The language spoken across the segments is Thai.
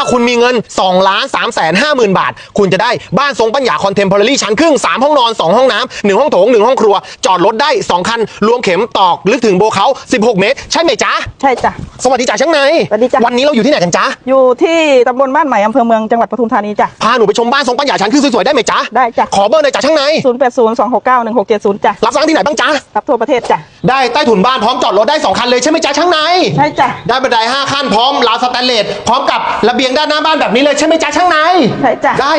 าคุณมีเงิน2ล้าน3แสน5หมื่นบาท คุณจะได้บ้านทรงปัญญาคอนเทมพอร์รี่ชั้นครึ่ง 3 ห้องนอน 2 ห้องน้ำ1ห้องโถง 1 ห้องครัว จอดรถได้ 2 คัน รวมเข็มตอกลึกถึงโบเขา 16 เมตร ใช่ไหมจ๊ะ ใช่จ้ะ สวัสดีจ้าช่างในสวัสดีจ้ะ วันนี้เราอยู่ที่ไหนกันจ๊ะ อยู่ที่ตำบลบ้านใหม่อำเภอเมืองจังหวัดปทุมธานีจ้ะ พาหนูไปชมบ้านทรงปัญญาชั้นครึ่งสวยๆได้ไหมจ๊ะ ได้จ้ะ ขอเบอร์หน่อยจ้ะช่างในศูนย์แปดศูนย์สองหกเก้าหนึ่งหกเจ็ดศูนย์จ้ะ รับสร้างที่ไหนบ้างจ๊ะ รับทั่วประเทศจ้ะได้ใต้ถุนบ้านพร้อมจอดรถได้สองคันเลยใช่ไหมจ๊ะช่างในใช่จ้ะได้บันได5ขั้นพร้อมราวสแตนเลสพร้อมกับระเบียงด้านหน้าบ้านแบบนี้เลยใช่ไหมจ๊ะช่างในใช่จ้ะได้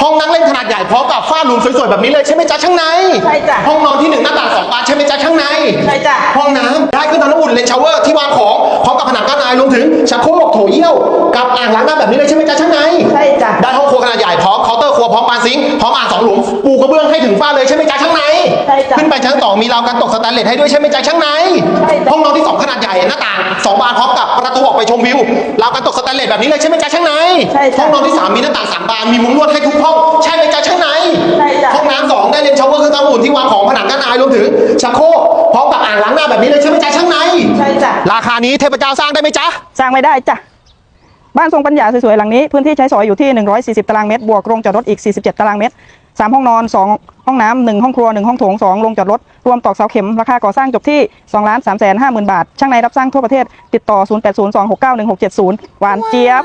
ห้องนั่งเล่นขนาดใหญ่พร้อมกับฝ้าหลุมสวยๆแบบนี้เลยใช่ไหมจ๊ะช่างในใช่จ้ะห้องนอนที่หนึ่งหน้าต่างสองบานใช่ไหมจ๊ะช่างในใช่จ้ะห้องน้ำได้เครื่องทำน้ำอุ่นเลนชาวเวอร์ที่วางของพร้อมกับผนังกั้นอายรวมถึงชักโครกโถเยี่ยวกับอ่างล้างหน้าแบบนี้เลยใช่ไหมจ๊ะช่างในใช่จ้ะได้ห้องครัวขนาดใหญ่พร้อมเคาน์เตอร์ครัวพร้อมปานซิงค์พร้อมอ่างสองหลุมปูกระเบื้องให้ถึงฝ้าเลยใช่ไหมจ๊ะช่างในใช่จ้ะ ขึ้นไปชั้นสองมีราวกันตกสแตนเลสให้ด้วยใช่ไหมจ๊ะช่างในใช่จ้ะห้องนอนที่สองขนาดใหญ่หน้าต่างสองบานพร้อมกับประตูออกไปชมวิวราวกันตกสแตนเลสแบบนี้เลยใช่ไหมจ๊ะช่างในใช่จ้ะห้องนอนที่สามมีหน้าต่างสามบานมีมุ้งลวดให้ทุกห้องใช่ไหมจ๊ะช่างในใช่จ้ะห้องน้ำสองได้เลนชาวเวอร์เครื่องทำน้ำอุ่นที่วางของผนังกั้นอายรวมถึงชักโครกพร้อมกับอ่างล้างหน้าแบบนี้เลยใช่ไหมจ๊ะช่างในใช่จ้ะราคานี้เทพเจ้าสร้างได้ไหมจ๊ะสร้างไม่ได้จ้ะบ้านทรงปัญญาสวยๆหลังนี้พื้นที่ใช้สอยอยู่ที่ 140 ตารางเมตร บวกโรงจอดรถอีก 47 ตารางเมตร 3ห้องนอน2ห้องน้ำหนึ่งห้องครัวหนึ่งห้องโถง2โรงจอดรถ รวมตอกเสาเข็ม ราคาก่อสร้างจบที่2ล้านสามแสนห้าหมื่นบาท ช่างในรับสร้างทั่วประเทศ ติดต่อ0802691670หวานเจี๊ยบ